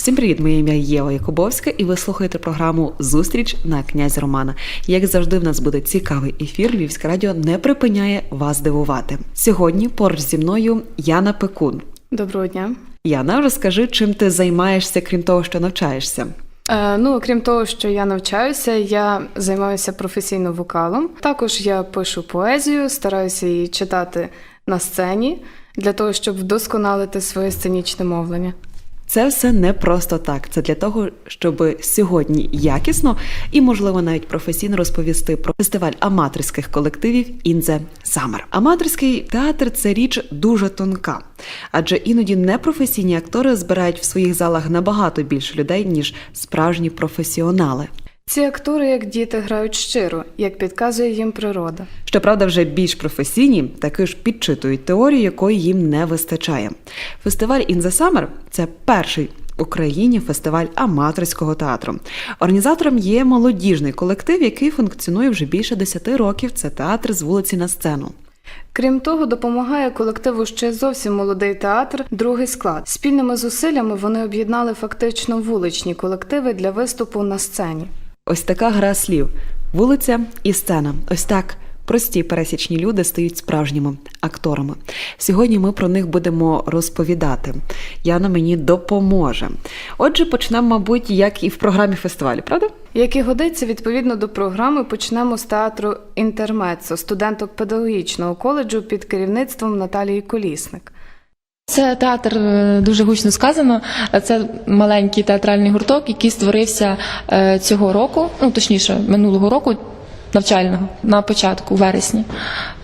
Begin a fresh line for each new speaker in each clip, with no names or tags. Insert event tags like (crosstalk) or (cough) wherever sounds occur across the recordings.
Всім привіт, моє ім'я Єва Якубовська, і ви слухаєте програму Зустріч на князь Романа. Як завжди, в нас буде цікавий ефір. Львівське радіо не припиняє вас дивувати. Сьогодні поруч зі мною Яна Пекун.
Доброго дня.
Яна, розкажи, чим ти займаєшся, крім того, що навчаєшся.
Е, ну, окрім того, що я навчаюся, я займаюся професійно вокалом. Також я пишу поезію, стараюся її читати на сцені для того, щоб вдосконалити своє сценічне мовлення.
Це все не просто так. Це для того, щоб сьогодні якісно і, можливо, навіть професійно розповісти про фестиваль аматорських колективів Інзе Самер. Аматорський театр це річ дуже тонка, адже іноді непрофесійні актори збирають в своїх залах набагато більше людей ніж справжні професіонали.
Ці актори, як діти, грають щиро, як підказує їм природа.
Щоправда, вже більш професійні таки ж підчитують теорію, якої їм не вистачає. Фестиваль «In the Summer» – це перший Україні фестиваль аматорського театру. Організатором є молодіжний колектив, який функціонує вже більше 10 років. Це театр з вулиці на сцену.
Крім того, допомагає колективу ще зовсім молодий театр, другий склад. Спільними зусиллями вони об'єднали фактично вуличні колективи для виступу на сцені.
Ось така гра слів: вулиця і сцена. Ось так. Прості пересічні люди стають справжніми акторами. Сьогодні ми про них будемо розповідати. Яна мені допоможе. Отже, почнемо, мабуть, як і в програмі фестивалю, правда?
Як і годиться, відповідно до програми, почнемо з театру Інтермецо, студенток педагогічного коледжу під керівництвом Наталії Колісник.
Це театр е, дуже гучно сказано. Це маленький театральний гурток, який створився е, цього року, ну точніше, минулого року. Навчального на початку, вересні.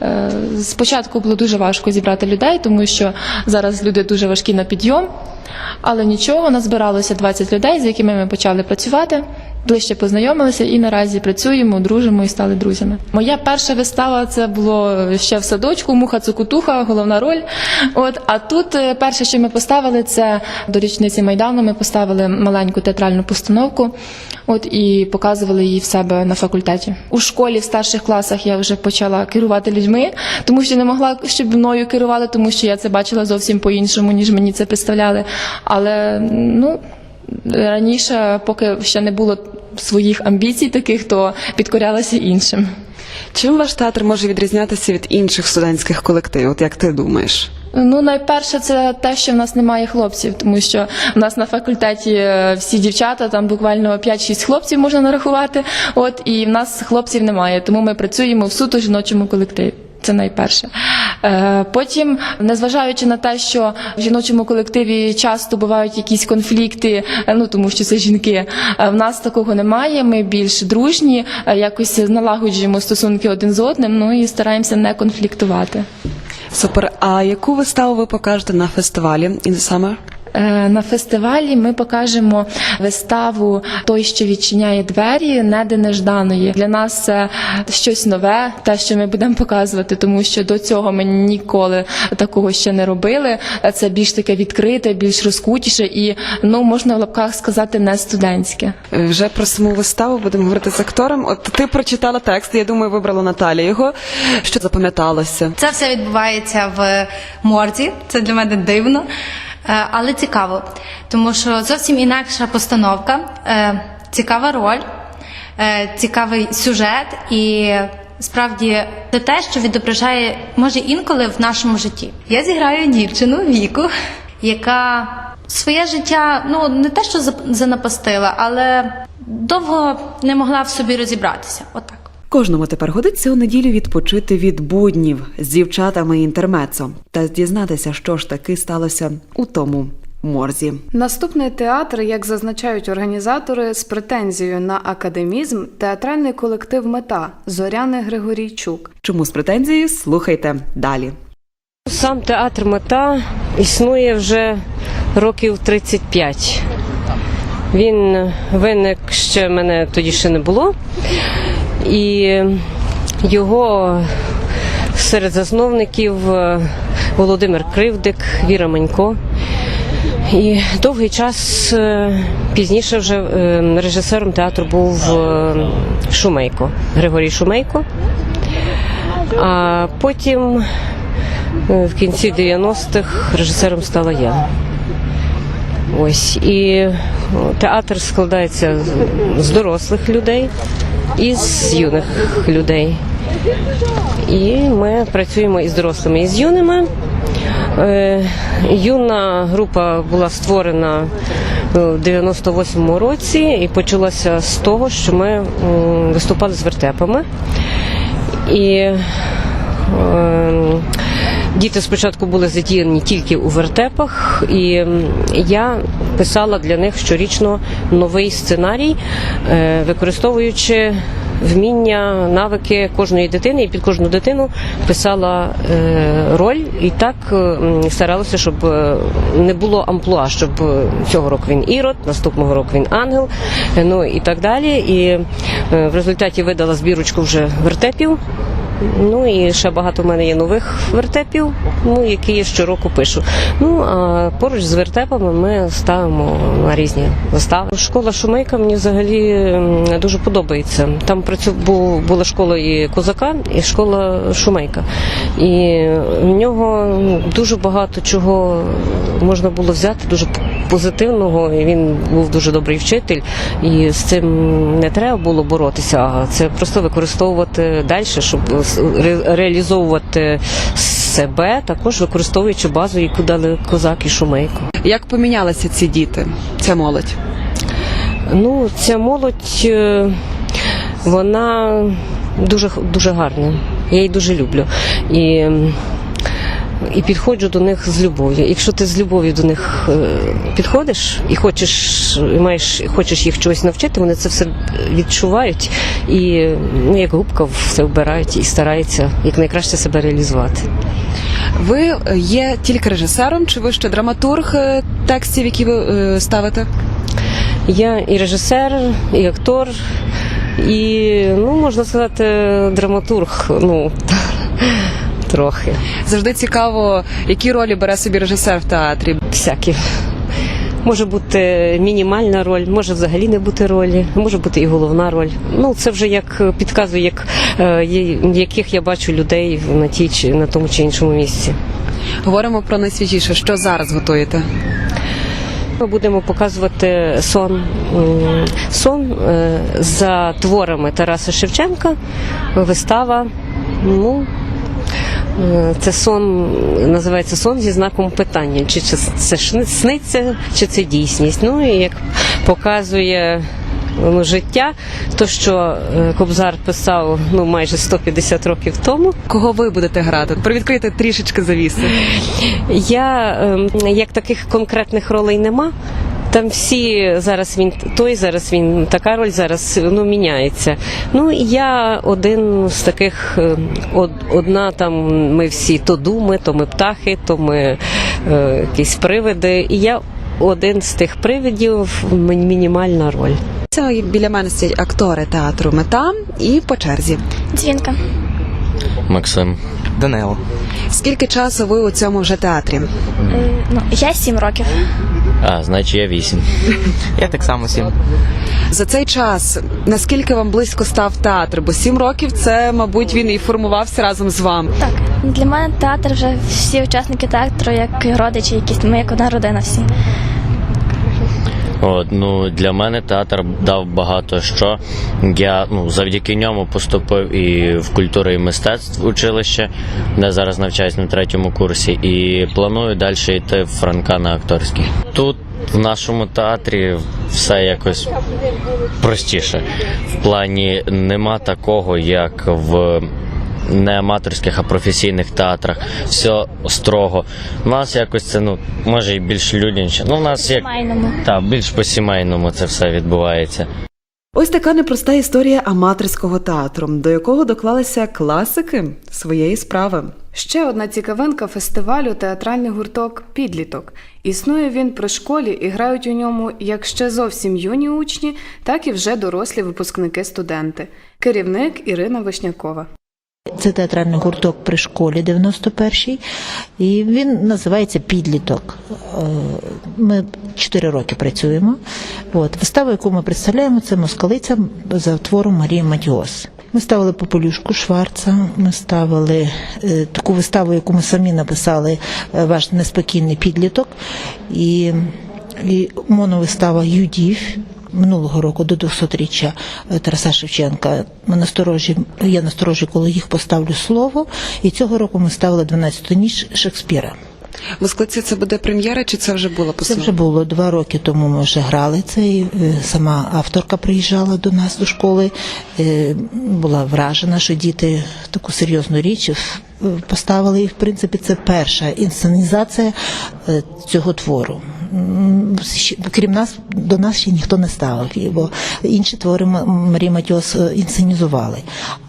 Е, Спочатку було дуже важко зібрати людей, тому що зараз люди дуже важкі на підйом, але нічого, назбиралося 20 людей, з якими ми почали працювати, ближче познайомилися і наразі працюємо, дружимо і стали друзями. Моя перша вистава це було ще в садочку, муха цукутуха, головна роль. От а тут е, перше, що ми поставили, це до річниці майдану. Ми поставили маленьку театральну постановку. От і показували її в себе на факультеті. У школі в старших класах я вже почала керувати людьми, тому що не могла, щоб мною керували, тому що я це бачила зовсім по-іншому, ніж мені це представляли. Але ну раніше, поки ще не було своїх амбіцій, таких, то підкорялася іншим.
Чим ваш театр може відрізнятися від інших студентських колективів? От як ти думаєш?
Ну, найперше, це те, що в нас немає хлопців, тому що в нас на факультеті е, всі дівчата, там буквально 5-6 хлопців можна нарахувати. От і в нас хлопців немає, тому ми працюємо в суто жіночому колективі. Це найперше. Е, Потім, незважаючи на те, що в жіночому колективі часто бувають якісь конфлікти, е, ну тому що це жінки, е, в нас такого немає. Ми більш дружні, якось налагоджуємо стосунки один з одним, ну і стараємося не конфліктувати.
Супер. А яку виставу ви покажете на фестивалі In the Summer?
Е, На фестивалі ми покажемо виставу Той, що відчиняє двері, неде нежданої. Для нас це щось нове, те, що ми будемо показувати, тому що до цього ми ніколи такого ще не робили. Це більш таке відкрите, більш розкутіше і ну можна в лапках сказати не студентське.
Е, Вже про саму виставу будемо говорити з актором. От ти прочитала текст, я думаю, вибрала Наталя його. Що запам'яталося?
Це все відбувається в морзі. Це для мене дивно, але цікаво, тому що зовсім інакша постановка, е, цікава роль, е, цікавий сюжет і. Справді це те, що відображає може інколи в нашому житті. Я зіграю дівчину віку, яка своє життя ну не те, що занапастила, але довго не могла в собі розібратися. Отак.
Кожному тепер годиться у неділю відпочити від буднів з дівчатами інтермецо та дізнатися, що ж таки сталося у тому морзі.
Наступний театр, як зазначають організатори, з претензією на академізм театральний колектив Мета Зоряни Григорійчук.
Чому з претензією? Слухайте далі.
Сам театр мета існує вже років 35. Він виник ще мене тоді ще не було. І його серед засновників е, Володимир Кривдик, Віра Манько. І довгий час е, пізніше вже е, режисером театру був Шумейко, Григорій Шумейко. А потім в кінці 90-х режисером стала я. Ось і театр складається з- дорослих людей і з юних людей. І ми працюємо із дорослими, і з юними. Е, Юна група була створена е, в 98-му році і почалася з того, що ми виступали з вертепами. І е, Діти спочатку були задіяні тільки у вертепах, і я писала для них щорічно новий сценарій, е, використовуючи вміння, навики кожної дитини, і під кожну дитину писала е, роль, і так старалася, щоб е, не було амплуа, щоб цього року він ірод, наступного року він ангел, ну і так далі. І в результаті видала збірочку вже вертепів. Ну і ще багато в мене є нових вертепів, ну які я щороку пишу. Ну а поруч з вертепами ми ставимо на різні вистави. Школа Шумейка мені взагалі дуже подобається. Там працю бу- була школа і козака, і школа Шумейка. І в нього дуже багато чого можна було взяти, дуже позитивного. І він був дуже добрий вчитель, і з цим не треба було боротися, а це просто використовувати далі, щоб реалізовувати себе, також використовуючи базу, яку дали козак і шумейко.
Як помінялися ці діти, ця молодь?
Ну, ця молодь, е, вона дуже дуже гарна. Я її дуже люблю. І, і підходжу до них з любов'ю. Якщо ти з любов'ю до них е, підходиш і хочеш, і маєш, хочеш їх чогось навчити, вони це все відчувають і ну, як губка все вбирають і стараються якнайкраще себе реалізувати.
Ви є тільки режисером, чи ви ще драматург е, текстів, які ви е, ставите?
Я і режисер, і актор, і ну можна сказати, драматург. Ну трохи
Завжди цікаво, які ролі бере собі режисер в театрі.
всякі. Може бути мінімальна роль, може взагалі не бути ролі, може бути і головна роль. Ну це вже як підказує, як е, яких я бачу людей на тій чи на тому чи іншому місці.
Говоримо про найсвіжіше, що зараз готуєте.
Ми будемо показувати сон, сон е, за творами Тараса Шевченка, вистава. Ну, це сон називається сон зі знаком питання. Чи це, сниться, чи це дійсність. Ну і як показує ну, життя, то що е, Кобзар писав ну майже 150 років тому.
Кого ви будете грати? Привідкрийте трішечки завіси.
Я ем, як таких конкретних ролей нема. Там всі зараз він той, зараз він така роль, зараз ну міняється. Ну і я один з таких, од, одна там ми всі то думи, то ми птахи, то ми е, якісь привиди. І я один з тих привидів, мінімальна роль.
Це біля мене стоять актори театру Мета і по черзі.
Дзвінка.
Максим.
Данило.
Скільки часу ви у цьому вже театрі?
Ну, я сім років.
А, значить я вісім. (laughs)
Я так само сім.
За цей час наскільки вам близько став театр? Бо сім років це, мабуть, він і формувався разом з вами.
Так, для мене театр вже всі учасники театру, як родичі, якісь ми як одна родина всі.
От, ну, для мене театр дав багато що. Я ну, завдяки ньому поступив і в культуру і мистецтв училище, де зараз навчаюсь на третьому курсі, і планую далі йти в Франка на акторський. Тут в нашому театрі все якось простіше. В плані нема такого, як в не аматорських, а професійних театрах. Все строго. У нас якось це ну може і більш людяніше. Ну, у нас як
Майному.
так, більш по-сімейному це все відбувається.
Ось така непроста історія аматорського театру, до якого доклалися класики своєї справи.
Ще одна цікавинка фестивалю театральний гурток Підліток. Існує він при школі і грають у ньому як ще зовсім юні учні, так і вже дорослі випускники студенти. Керівник Ірина Вишнякова.
Це театральний гурток при школі 91-й, і він називається Підліток. Е, Ми 4 роки працюємо. От вистава, яку ми представляємо, це москалиця за твором Марії Матіос. Ми ставили Попелюшку Шварца, ми ставили е, таку виставу, яку ми самі написали, е, ваш неспокійний підліток, і, і моновистава Юдів. Минулого року до 200-річчя е, Тараса Шевченка ми насторожі, я насторожі, коли їх поставлю слово. І цього року ми ставили 12-ту ніч Шекспіра.
В Москвиці це буде прем'єра, чи це вже була
Це вже було два роки тому. Ми вже грали це. і, е, Сама авторка приїжджала до нас до школи. е, Була вражена, що діти таку серйозну річ е, поставили. І в принципі це перша інсценізація цього твору. Крім нас, до нас ще ніхто не ставив, бо інші твори Марії Матіос інсценізували.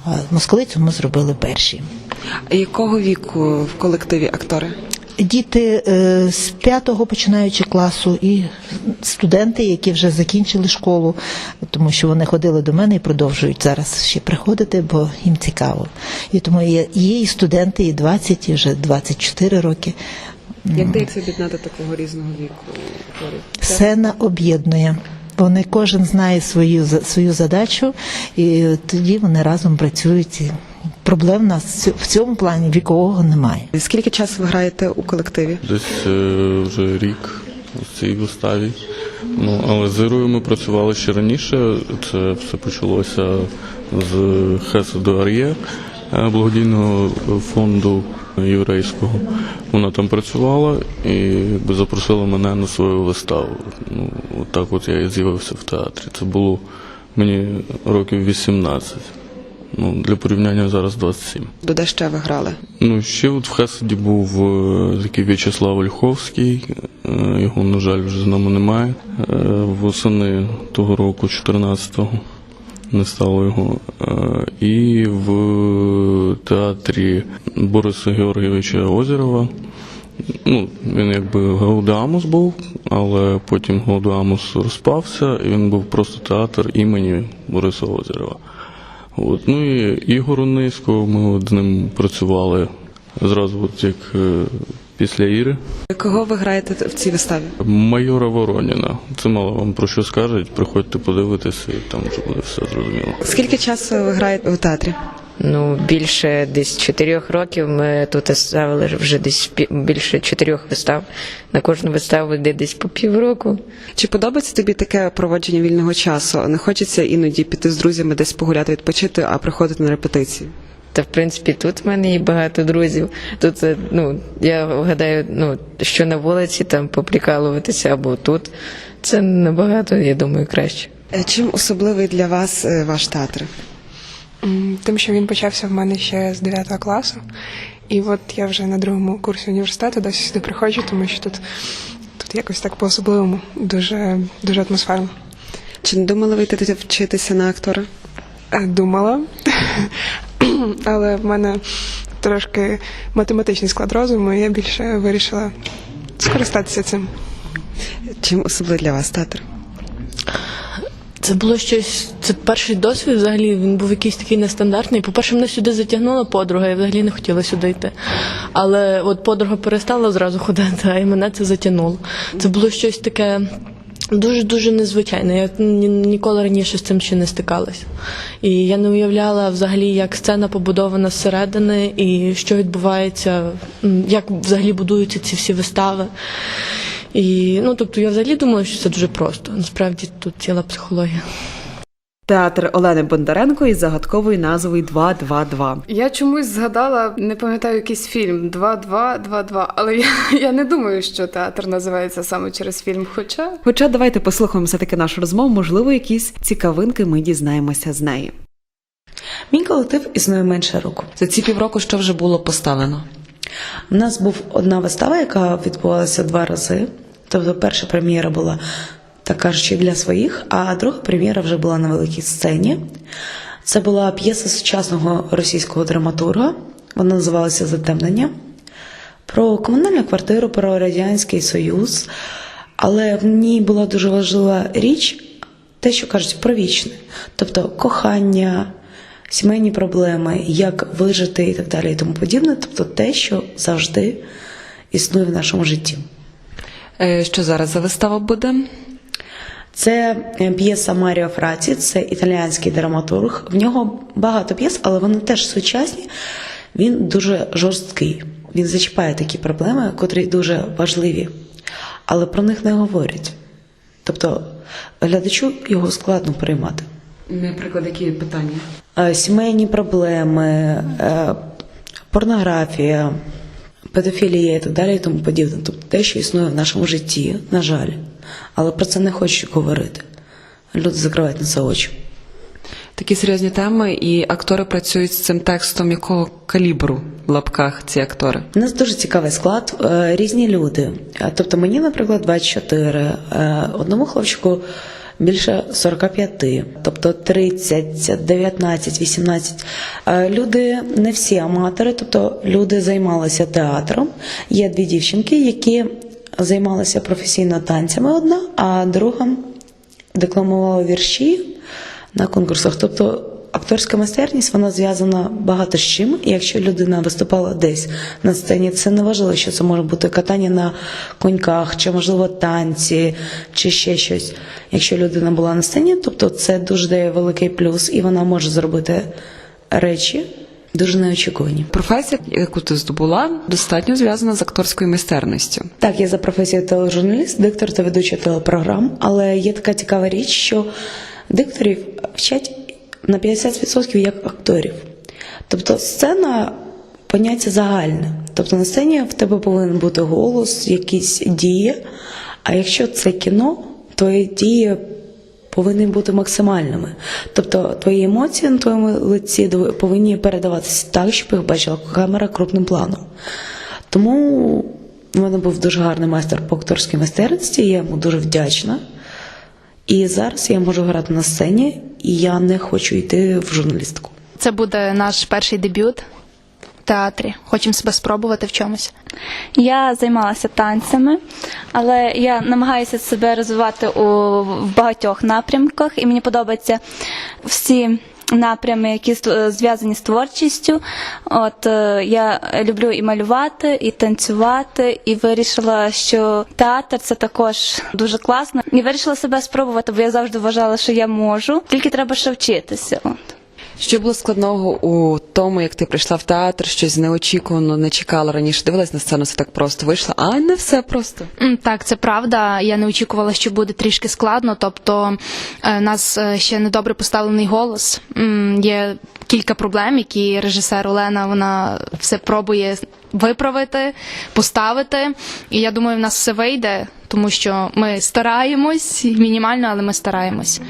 А москалицю ми зробили перші.
Якого віку в колективі актори?
Діти е, з п'ятого починаючи класу і студенти, які вже закінчили школу, тому що вони ходили до мене і продовжують зараз ще приходити, бо їм цікаво. І тому є, є і студенти, і 20, і вже 24 роки.
Як вдається об'єднати такого різного віку?
Сцена об'єднує. Вони кожен знає свою свою задачу, і тоді вони разом працюють. Проблем у нас в цьому плані вікового немає.
Скільки часу ви граєте у колективі?
Десь е, вже рік у цій виставі. Ну, але з Ірою ми працювали ще раніше. Це все почалося з Хеса до Ар'є, е, благодійного фонду єврейського. Вона там працювала і запросила мене на свою виставу. Ну, от так от я і з'явився в театрі. Це було мені років 18. Ну, для порівняння зараз 27.
До де ще ви грали?
Ну, ще от в Хеседі був е, такий В'ячеслав Ольховський, е, його, на жаль, вже з нами немає. Е, Восени того року, 14-го, не стало його. І в театрі Бориса Георгійовича Озерова. Ну, він якби Гаудамус був, але потім Гаудамус розпався, і він був просто театр імені Бориса Озерова. От. Ну і Ігору Низького, ми з ним працювали зразу, от як е, після Іри.
Кого ви граєте в цій виставі?
Майора Вороніна. Це мало вам про що скажуть. Приходьте подивитися, і там вже буде все зрозуміло.
Скільки часу ви граєте у театрі?
Ну, більше десь чотирьох років ми тут ставили вже десь більше чотирьох вистав. На кожну виставу йде десь по півроку.
Чи подобається тобі таке проводження вільного часу? Не хочеться іноді піти з друзями десь погуляти, відпочити, а приходити на репетиції?
Та в принципі тут в мене є багато друзів. Тут е, ну я гадаю, ну що на вулиці там поприкалуватися або тут. Це набагато, я думаю, краще.
Е, Чим особливий для вас е, ваш театр?
Тим, що він почався в мене ще з 9 класу. І от я вже на другому курсі університету досі сюди приходжу, тому що тут, тут якось так по-особливому, дуже, дуже атмосферно.
Чи не думали ви йти вчитися на актора?
Е, Думала, (clears throat) але в мене трошки математичний склад розуму, і я більше вирішила скористатися цим.
Чим особливий для вас театр?
Це було щось. Це перший досвід. Взагалі він був якийсь такий нестандартний. По-перше, мене сюди затягнула подруга, я взагалі не хотіла сюди йти. Але от подруга перестала зразу ходити, а і мене це затягнуло. Це було щось таке. Дуже дуже незвичайне. Я ні- ніколи раніше з цим ще не стикалася. І я не уявляла взагалі, як сцена побудована зсередини, і що відбувається, як взагалі будуються ці всі вистави. І ну тобто я взагалі думала, що це дуже просто. Насправді тут ціла психологія.
Театр Олени Бондаренко із загадковою назвою 222.
Я чомусь згадала, не пам'ятаю якийсь фільм 2-2-2-2, але я, я не думаю, що театр називається саме через фільм. Хоча
Хоча давайте послухаємо все-таки нашу розмову, можливо, якісь цікавинки ми дізнаємося з неї.
Мій колектив існує менше року.
За ці півроку що вже було поставлено?
У нас був одна вистава, яка відбувалася два рази. Тобто, перша прем'єра була так кажучи для своїх, а друга прем'єра вже була на великій сцені. Це була п'єса сучасного російського драматурга. Вона називалася Затемнення про комунальну квартиру, про Радянський Союз. Але в ній була дуже важлива річ, те, що кажуть, про вічне. Тобто кохання, сімейні проблеми, як вижити і так далі, і тому подібне. Тобто те, що завжди існує в нашому житті.
Е, Що зараз за вистава буде?
Це е, п'єса Маріо Фраці, це італіянський драматург. В нього багато п'єс, але вони теж сучасні. Він дуже жорсткий. Він зачіпає такі проблеми, котрі дуже важливі, але про них не говорять. Тобто глядачу його складно приймати.
Наприклад, які питання?
Е, Сімейні проблеми, порнографія, педофілія і так далі, і тому подібне. Тобто те, що існує в нашому житті, на жаль. Але про це не хочуть говорити. Люди закривають на це очі.
Такі серйозні теми, і актори працюють з цим текстом якого калібру в лапках ці актори.
У нас дуже цікавий склад, е, різні люди. Е, Тобто мені, наприклад, 24, е, одному хлопчику більше 45, тобто 30, 19, 18. Е, Люди не всі аматори, тобто люди займалися театром. Є дві дівчинки, які займалися професійно танцями одна, а друга декламувала вірші на конкурсах. Тобто акторська майстерність вона зв'язана багато з чим. І якщо людина виступала десь на сцені, це не важливо, що це може бути катання на коньках, чи можливо танці, чи ще щось. Якщо людина була на сцені, тобто це дуже дає великий плюс, і вона може зробити речі дуже неочікувані.
Професія, яку ти здобула, достатньо зв'язана з акторською майстерністю.
Так, я за професією тележурналіст, диктор та ведуча телепрограм, але є така цікава річ, що дикторів вчать на 50% як акторів. Тобто сцена поняття загальне. Тобто на сцені в тебе повинен бути голос, якісь дії. А якщо це кіно, твої дії повинні бути максимальними. Тобто твої емоції на твоєму лиці повинні передаватися так, щоб їх бачила камера крупним планом. Тому в мене був дуже гарний майстер по акторській майстерності, я йому дуже вдячна. І зараз я можу грати на сцені, і я не хочу йти в журналістику.
Це буде наш перший дебют в театрі. Хочемо себе спробувати в чомусь.
Я займалася танцями, але я намагаюся себе розвивати у в багатьох напрямках, і мені подобаються всі напрями, які ст- зв'язані з творчістю. От е, я люблю і малювати, і танцювати, і вирішила, що театр це також дуже класно. І вирішила себе спробувати, бо я завжди вважала, що я можу, тільки треба ще вчитися. От.
Що було складного у тому, як ти прийшла в театр, щось неочікувано, не чекала раніше, дивилась на сцену, все так просто вийшла, а не все просто.
Так, це правда. Я не очікувала, що буде трішки складно. Тобто, е, нас е, ще недобре поставлений голос. Є кілька проблем, які режисер Олена вона все пробує виправити, поставити. І я думаю, в нас все вийде, тому що ми стараємось мінімально, але ми стараємось.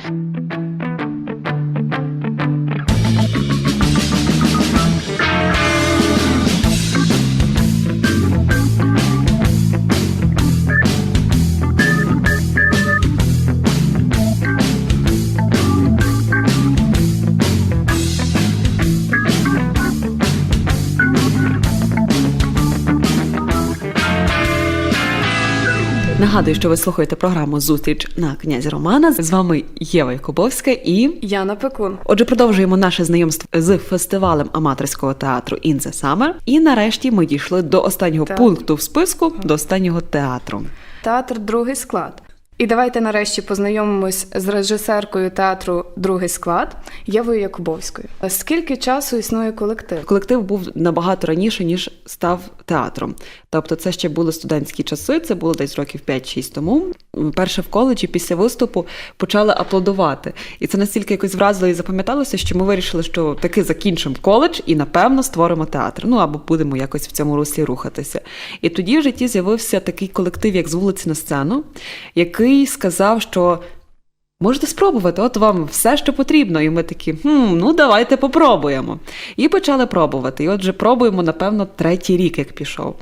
Нагадую, що ви слухаєте програму Зустріч на князі Романа. З вами Єва Якубовська і
Яна Пекун.
Отже, продовжуємо наше знайомство з фестивалем аматорського театру In the Summer. І нарешті ми дійшли до останнього
Так.
пункту в списку, до останнього театру.
Театр другий склад. І давайте нарешті познайомимось з режисеркою театру Другий склад Євою Якубовською. Скільки часу існує колектив?
Колектив був набагато раніше, ніж став театром. Тобто, це ще були студентські часи, це було десь років 5-6 тому. Перше в коледжі після виступу почали аплодувати. І це настільки якось вразило і запам'яталося, що ми вирішили, що таки закінчимо коледж і напевно створимо театр. Ну або будемо якось в цьому руслі рухатися. І тоді в житті з'явився такий колектив, як з вулиці на сцену, який сказав, що Можете спробувати, от вам все, що потрібно. І ми такі, хм, ну давайте попробуємо. І почали пробувати. І от вже пробуємо, напевно, третій рік, як пішов.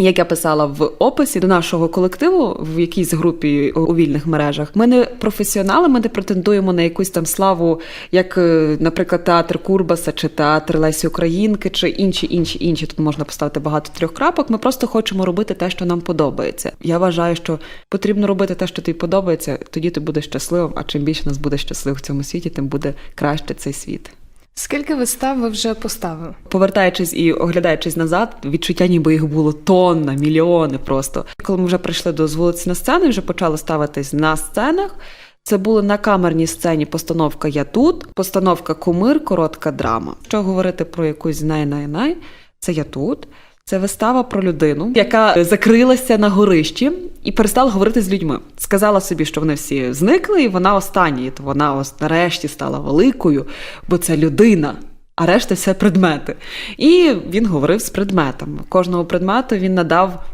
Як я писала в описі до нашого колективу в якійсь групі у вільних мережах, ми не професіонали, ми не претендуємо на якусь там славу, як, е, наприклад, театр Курбаса чи театр Лесі Українки, чи інші, інші, інші. Тут можна поставити багато трьох крапок. Ми просто хочемо робити те, що нам подобається. Я вважаю, що потрібно робити те, що тобі подобається, тоді ти будеш щасливим. А чим більше нас буде щасливих в цьому світі, тим буде краще цей світ.
Скільки вистав ви вже поставили?
Повертаючись і оглядаючись назад, відчуття, ніби їх було тонна, мільйони просто. Коли ми вже прийшли до з вулиці на сцену, вже почали ставитись на сценах. Це були на камерній сцені постановка Я тут, постановка Кумир, коротка драма. Що говорити про якусь най-най-най, це я тут. Це вистава про людину, яка закрилася на горищі і перестала говорити з людьми. Сказала собі, що вони всі зникли, і вона остання. І то вона ось нарешті стала великою, бо це людина. А решта все предмети. І він говорив з предметами. Кожному предмету він надав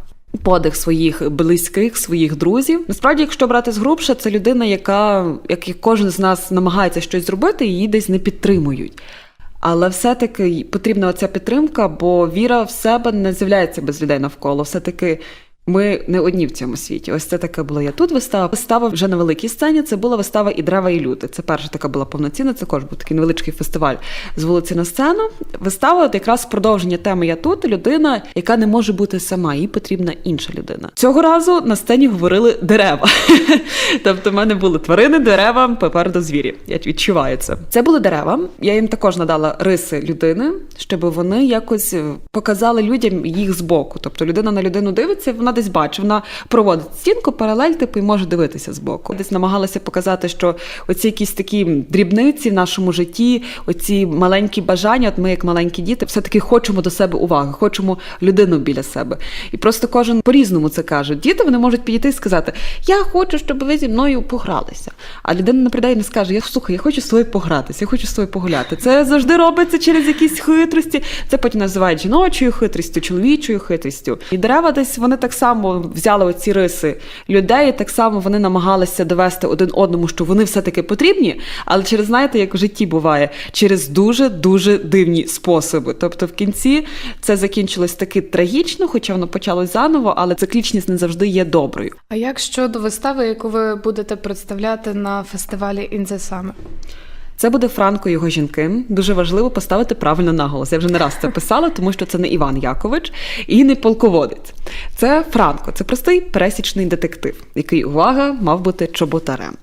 подих своїх близьких, своїх друзів. Насправді, якщо брати згрубше, це людина, яка, як кожен з нас намагається щось зробити, її десь не підтримують. Але все-таки потрібна оця підтримка, бо віра в себе не з'являється без людей навколо. Все-таки ми не одні в цьому світі. Ось це таке була я тут вистава. Вистава вже на великій сцені. Це була вистава і дерева, і люди. Це перша така була повноцінна. Це також був такий невеличкий фестиваль з вулиці на сцену. Вистава от якраз продовження теми Я тут людина, яка не може бути сама, їй потрібна інша людина. Цього разу на сцені говорили дерева. (laughs) тобто, в мене були тварини, дерева, попереду звірі. Я відчуваю це. Це були дерева. Я їм також надала риси людини, щоб вони якось е, показали людям їх збоку. Тобто людина на людину дивиться, вона десь бачить, вона проводить стінку, паралель, типу, і може дивитися збоку. Десь намагалася показати, що оці якісь такі дрібниці в нашому житті, оці маленькі бажання, от ми, як маленькі діти, все-таки хочемо до себе уваги, хочемо людину біля себе. І просто кожен по-різному це каже. Діти вони можуть підійти і сказати: Я хочу, щоб ви зі мною погралися. А людина не прийде і не скаже: Я слухай, я хочу з тобою погратися, я хочу з тобою погуляти. Це завжди робиться через якісь хитрості. Це потім називають жіночою хитрістю, чоловічою хитрістю. І дерева десь вони так само взяли оці риси людей. Так само вони намагалися довести один одному, що вони все-таки потрібні, але через знаєте, як в житті буває, через дуже дуже дивні способи. Тобто, в кінці це закінчилось таки трагічно, хоча воно почалось заново, але циклічність не завжди є доброю.
А як щодо вистави, яку ви будете представляти на фестивалі In the Summer?
Це буде Франко його жінки. Дуже важливо поставити правильно наголос. Я вже не раз це писала, тому що це не Іван Якович і не полководець. Це Франко, це простий пересічний детектив, який, увага, мав бути чоботарем.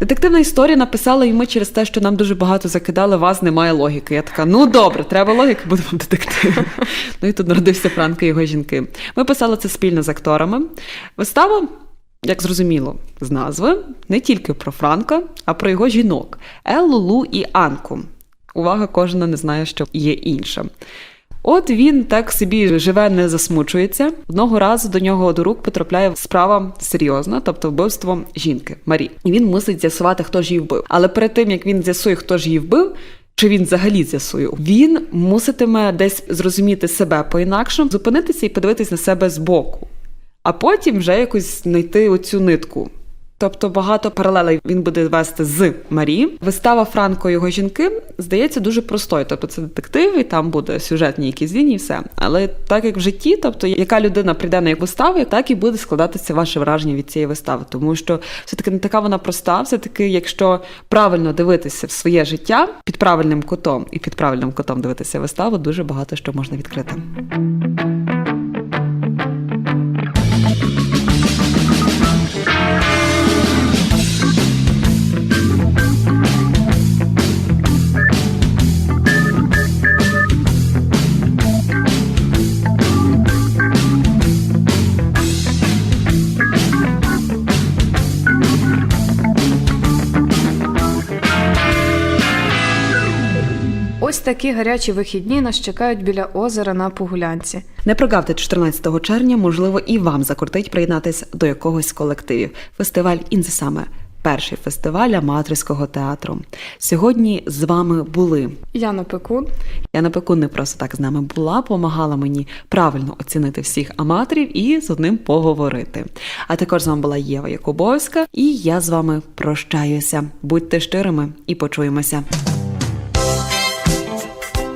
Детективна історія написала ми через те, що нам дуже багато закидали, вас немає логіки. Я така, ну добре, треба логіки, будемо детективом. Ну і тут народився Франко і його жінки. Ми писали це спільно з акторами. Вистава як зрозуміло з назви, не тільки про Франка, а про його жінок Еллу, Лу і Анку. Увага, кожна не знає, що є інша. От він так собі живе, не засмучується. Одного разу до нього до рук потрапляє справа серйозна, тобто вбивство жінки Марі. І він мусить з'ясувати, хто ж її вбив. Але перед тим як він з'ясує, хто ж її вбив. Чи він взагалі з'ясує? Він муситиме десь зрозуміти себе по-інакшому, зупинитися і подивитись на себе збоку а потім вже якось знайти оцю нитку. Тобто багато паралелей він буде вести з Марі. Вистава Франко його жінки здається дуже простою. Тобто це детектив, і там буде сюжетні якісь лінії, і все. Але так як в житті, тобто яка людина прийде на як вистави, так і буде складатися ваше враження від цієї вистави. Тому що все-таки не така вона проста, все-таки, якщо правильно дивитися в своє життя під правильним кутом і під правильним кутом дивитися виставу, дуже багато що можна відкрити.
Такі гарячі вихідні нас чекають біля озера на Погулянці.
Не прогавте 14 червня, можливо, і вам закортить приєднатись до якогось колективів. Фестиваль «In the Summer» – перший фестиваль аматорського театру. Сьогодні з вами були
Яна Пекун.
Яна Пекун не просто так з нами була, помагала мені правильно оцінити всіх аматорів і з одним поговорити. А також з вами була Єва Якубовська, і я з вами прощаюся. Будьте щирими і почуємося.